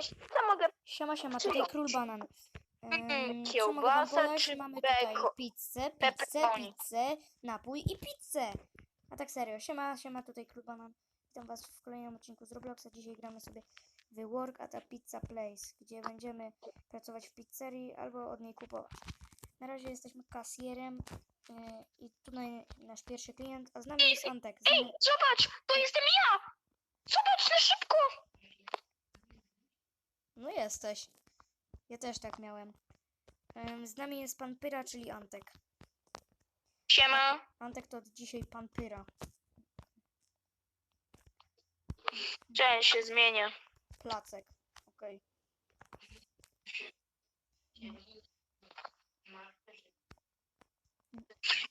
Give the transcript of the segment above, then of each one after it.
przynieść? Co mogę? Siema, siema, tutaj król banan. Em, co mogę wam kiełbasa podać? czy Mamy tutaj beko- pizzę, pizzę, pepperoni? pizzę, napój i pizzę. A tak serio, siema, siema, tutaj król banan. Witam was w kolejnym odcinku z Robloxa. Dzisiaj gramy sobie w Work at a Pizza Place, gdzie będziemy pracować w pizzerii albo od niej kupować. Na razie jesteśmy kasjerem e, i tutaj nasz pierwszy klient, a z nami jest Antek. Z Ej, nami... zobacz, to jestem ja! Zobacz na szybko! No jesteś. Ja też tak miałem. Em, Z nami jest pan Pyra, czyli Antek. Siema. Antek to od dzisiaj pan Pyra. Cześć, się zmienię. Placek. Okej.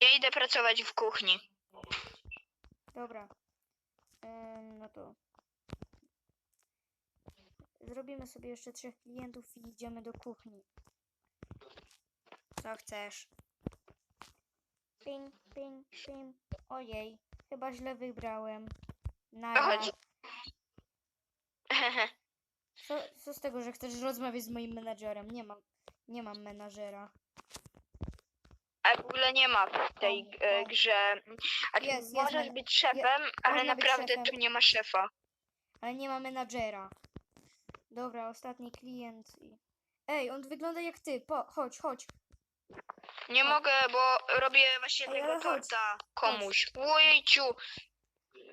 Ja idę pracować w kuchni. Dobra. Em, no to. Zrobimy sobie jeszcze trzech klientów i idziemy do kuchni. Co chcesz? Ping, ping, ping. Ojej, chyba źle wybrałem. Nara. Chodź. Co, co z tego, że chcesz rozmawiać z moim menadżerem? Nie mam, nie mam menadżera. A w ogóle nie ma w tej e, grze. A ty Jest, jest możesz men- być szefem, ale można być naprawdę szefem. tu nie ma szefa. Ale nie ma menadżera. Dobra, ostatni klient. I... Ej, on wygląda jak ty. Po, chodź, chodź. Nie mogę, bo robię właśnie Ej, tego chodź, torta komuś. Ojejciu!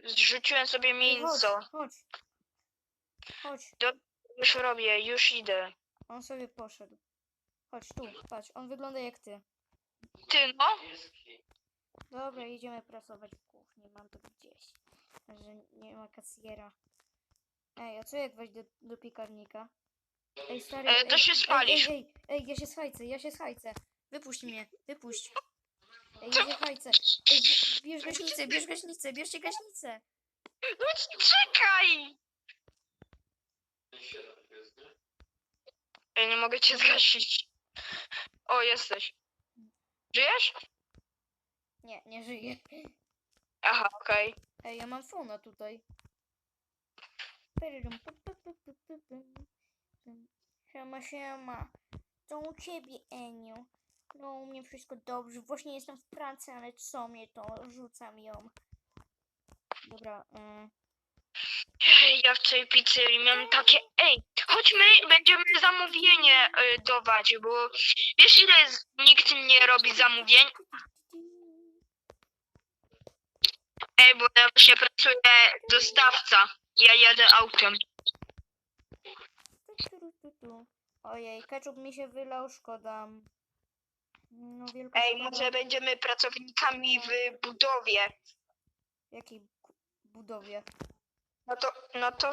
Zrzuciłem sobie Ej, mięso. chodź, chodź. Chodź. Już robię, już idę. On sobie poszedł. Chodź tu, patrz. On wygląda jak ty. Ty no? Dobra, idziemy pracować w kuchni. Mam to gdzieś. Że nie ma kasjera. Ej, a co jak wejść do, do piekarnika? Ej, stary. E, ej, to się ej, spalisz. Ej, ej, ej, ja się schajcę, ja się schajcę. Wypuść mnie, wypuść. Ej, ja się schajcę. Ej, bie- bierz gaśnicę, bierz gaśnicę, bierzcie gaśnicę. No czekaj! Ja nie mogę cię zgasić. O, jesteś. Żyjesz? Nie, nie żyję. Aha, okej. Ej, ja mam fona tutaj. Siema, siema. To u ciebie, Eniu. No, u mnie wszystko dobrze. Właśnie jestem w pracy, ale co mnie to? Rzucam ją. Dobra, y, Ja w tej pizzerii miałem takie... Ej, chodźmy, będziemy zamówienie y, dawać, bo wiesz ile z... nikt nie robi zamówień? Ej, bo ja właśnie pracuję dostawca. Ja jadę autem. tu, tu, tu, tu. Ojej, ketchup mi się wylał, szkoda. No, wielka Ej, szkoda. może będziemy pracownikami w budowie. Jakiej ku- budowie? No to, no to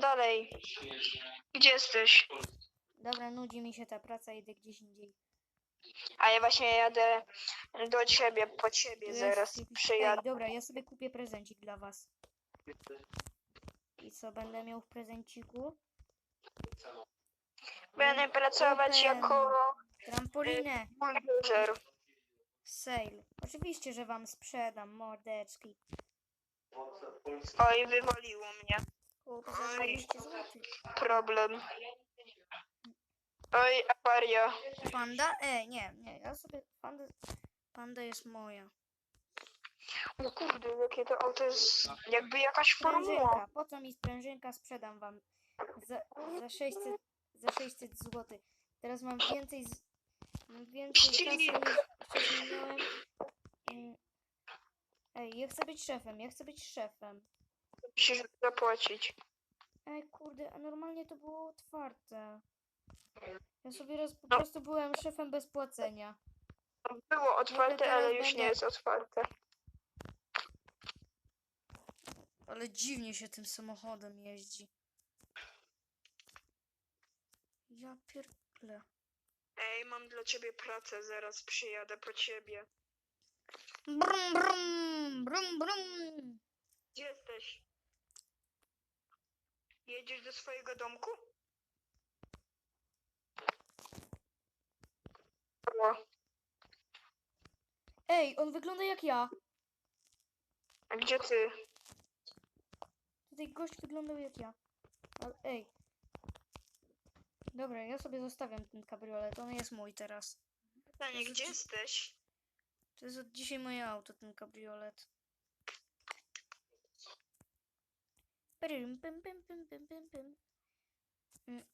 dalej. Gdzie jesteś? Dobra, nudzi mi się ta praca, idę gdzieś indziej. A ja właśnie jadę do ciebie, po Tu ciebie jest zaraz jakiś- przyjadę. Ej, dobra, ja sobie kupię prezencik dla was. I co będę miał w prezenciku? Będę pracować Potem jako Trampolinę. buldożer. Sale. Oczywiście, że wam sprzedam, mordeczki. Oj, wywaliło mnie. Kup za 20 zł. Problem. Oj, awaria. Panda? E, nie, nie, ja sobie... Panda, panda jest moja. O kurde, jakie to auto jest jakby jakaś formuła. Sprężynka. Po co mi sprężynka? Sprzedam wam za, za 600 za 600 zł. Teraz mam więcej z, mam więcej kasy niż wcześniej miałem. Mm. Ej, ja chcę być szefem, ja chcę być szefem. Musisz zapłacić. Ej, kurde, a normalnie to było otwarte. Ja sobie raz po No. prostu byłem szefem bez płacenia. Było otwarte, ale już nie jest otwarte. Ale dziwnie się tym samochodem jeździ. Ja pierdolę. Ej, mam dla ciebie pracę, zaraz przyjadę po ciebie. Brum, brum, brum, brum. Gdzie jesteś? Jedziesz do swojego domku? O, Ej, on wygląda jak ja. a gdzie ty? Tutaj gość wyglądał jak ja. Ale, ej, Dobra, ja sobie zostawiam ten kabriolet, on jest mój teraz. Pytanie, gdzie jesteś? To jest od dzisiaj moje auto, ten kabriolet. Pyrym, pym, pym, pym, pym, pym, pym. Mm.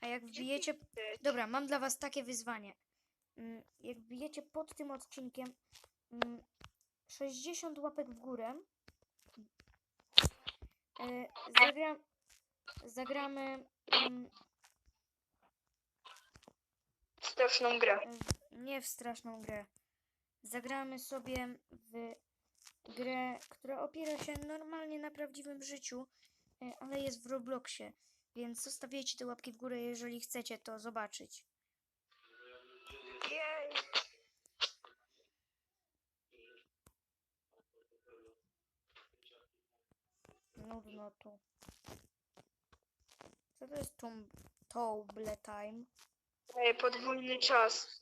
A jak wbijecie... Dobra, mam dla was takie wyzwanie. Mm, Jak wbijecie pod tym odcinkiem mm, 60 łapek w górę, zagra, zagramy mm, Straszną grę. nie w straszną grę. Zagramy sobie w grę, która opiera się normalnie na prawdziwym życiu, e, ale jest w Robloxie. Więc zostawiajcie te łapki w górę, jeżeli chcecie to zobaczyć. Jej. Nudno tu. Co to jest tum- Tobble Time? Ej, podwójny czas.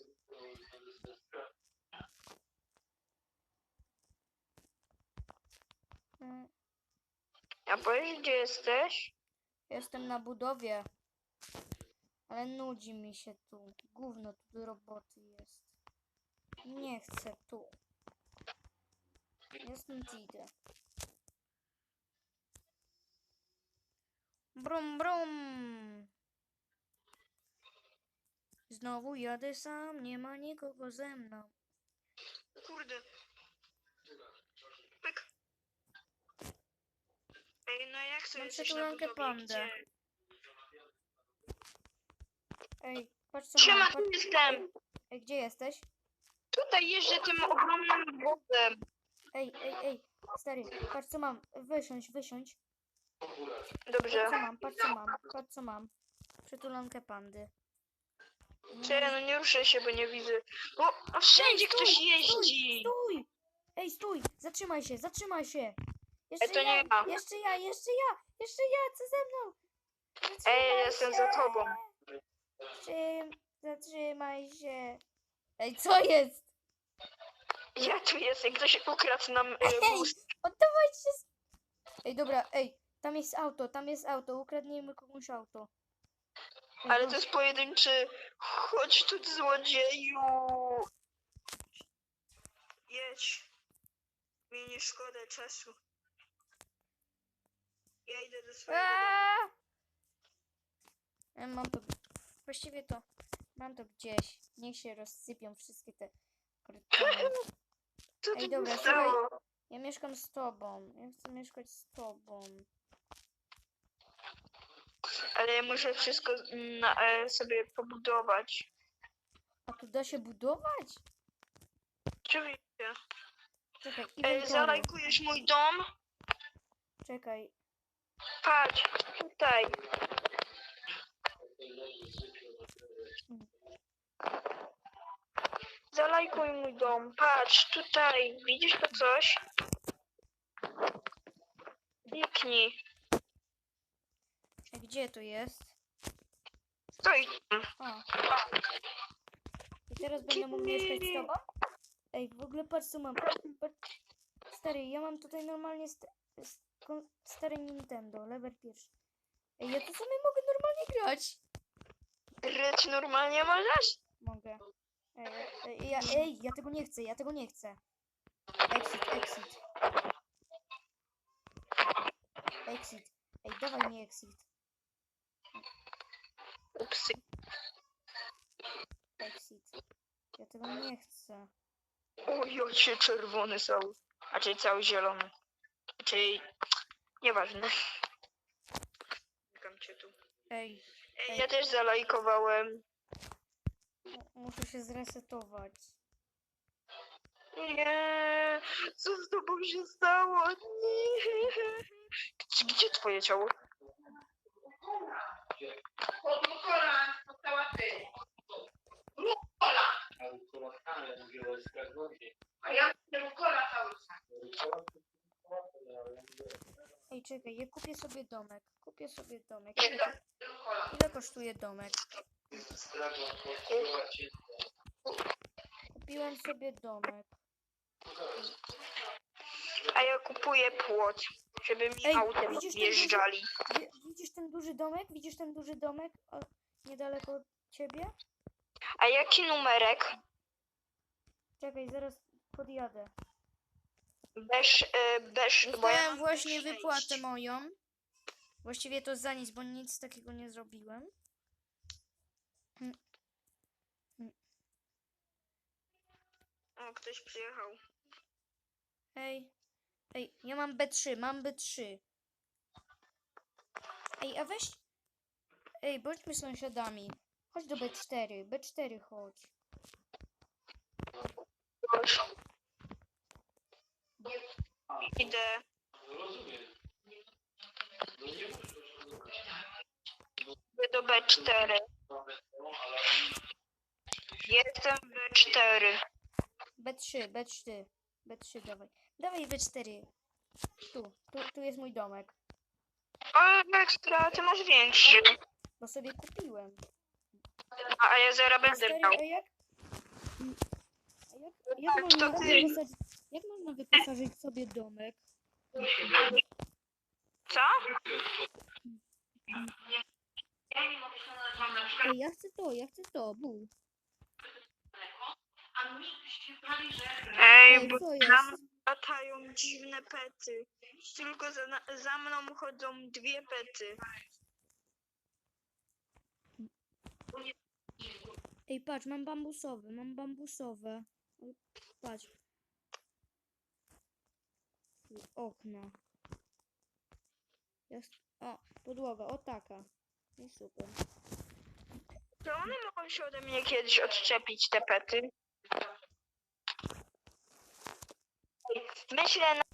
Mm, A powiedz, gdzie jesteś? Jestem na budowie. Ale nudzi mi się tu. Gówno tu do roboty jest. Nie chcę tu. Jestem idę. Brum brum. Znowu jadę sam, nie ma nikogo ze mną. Kurde. Pyk. Ej, no jak sobie Mam jesteś na budowie? pandę. Gdzie? Ej, patrz co Siema, mam. tu Patrz... jestem. Ej, gdzie jesteś? Tutaj jeżdżę tym ogromnym wozem. Ej, ej, ej, stary, patrz co mam. Wysiądź, wysiądź. Dobrze. Patrz co mam, patrz co mam, patrz co mam. Przytulankę pandy. Czekaj, no nie ruszę się, bo nie widzę. Bo a wszędzie stój, ktoś jeździ. stój! Ej, stój! Zatrzymaj się, zatrzymaj się! Jeszcze to nie ja. Jeszcze ja, jeszcze ja, jeszcze ja, co ze mną? Ej, Zatrzymaj jestem się! za tobą. Zatrzym, zatrzymaj się. Ej, co jest? Ja tu jestem, ktoś ukradł nam y, Ej, wóz. się! Ej, dobra, ej, tam jest auto, tam jest auto, ukradniemy komuś auto. Ale to jest pojedynczy. Chodź tu, złodzieju. Jedź. Mi nie szkoda czasu. Ja idę do swojego. Aaa! E, Mam to. Właściwie to. Mam to gdzieś. Niech się rozsypią wszystkie te kryptony. Co Ej, tu dobra, stało? Ja mieszkam z tobą. Ja chcę mieszkać z tobą. Ale ja muszę wszystko na, e, sobie pobudować. A tu da się budować? Oczywiście. Czekaj, inwentory. zalajkujesz mój dom? Czekaj. Patrz, tutaj. Zalajkuj mój dom. Patrz, tutaj. Widzisz to coś? Kliknij. Gdzie to jest? Stoi. O. I teraz będę mógł mieszkać z tobą? Ej, w ogóle patrz co mam. Stary, ja mam tutaj normalnie st st kon- stare Nintendo, level pierwszy. Ej, ja tu sobie mogę normalnie grać. Grać normalnie możesz? Mogę. Ej, ej, ja, ej, ja tego nie chcę, ja tego nie chcę. Exit, exit. Exit. Ej, dawaj mi exit. Ups. Exit. Ja tego nie chcę. O, jakie czerwony są. A czyli cały zielony. Czyli... Nieważne. Czekam cię tu. Ej, Ej, ja też zalajkowałem. mu- muszę się zresetować. Nie, co z tobą się stało? Nie. Gdzie, gdzie twoje ciało? Pod Lukola została ty. Lukola! A ja mówię Lukola cały czas. Ej, czekaj, ja kupię sobie domek. Kupię sobie domek. Ile, kosztuje domek? Kupiłem sobie domek. A ja kupuję płot. żeby mi Ej, autem widzisz wjeżdżali. Ten duży domek? Widzisz ten duży domek o, niedaleko od ciebie? A jaki numerek? Czekaj, zaraz podjadę. Bez, e, bez, bo ja Dostałem mam właśnie sześć. wypłatę moją. Właściwie to za nic, bo nic takiego nie zrobiłem. O, ktoś przyjechał. Ej, ej, ja mam B3, mam B3. Ej, a weź... Ej, bądźmy sąsiadami. Chodź do B4, B4 chodź. Idę. Idę do B4. Jestem w B4. B3, B3, B3 dawaj. Dawaj B4. Tu, tu, tu jest mój domek. O, ekstra, ty masz większy. Bo sobie kupiłem. A, a ja zaraz A będę miał. a jak... A jak, jak, można to ty. wyposażyć, jak można wyposażyć sobie domek? Co? Ej, ja chcę to, ja chcę to, bu. Ej, Ej, bo co jest? tam latają dziwne pety. Tylko za, na- za mną chodzą dwie pety. Ej, patrz, mam bambusowe, mam bambusowe. Patrz. Tu, Okna. Jest... O, podłoga, o taka. I super. To one mogą się ode mnie kiedyś odczepić, te pety. Myślę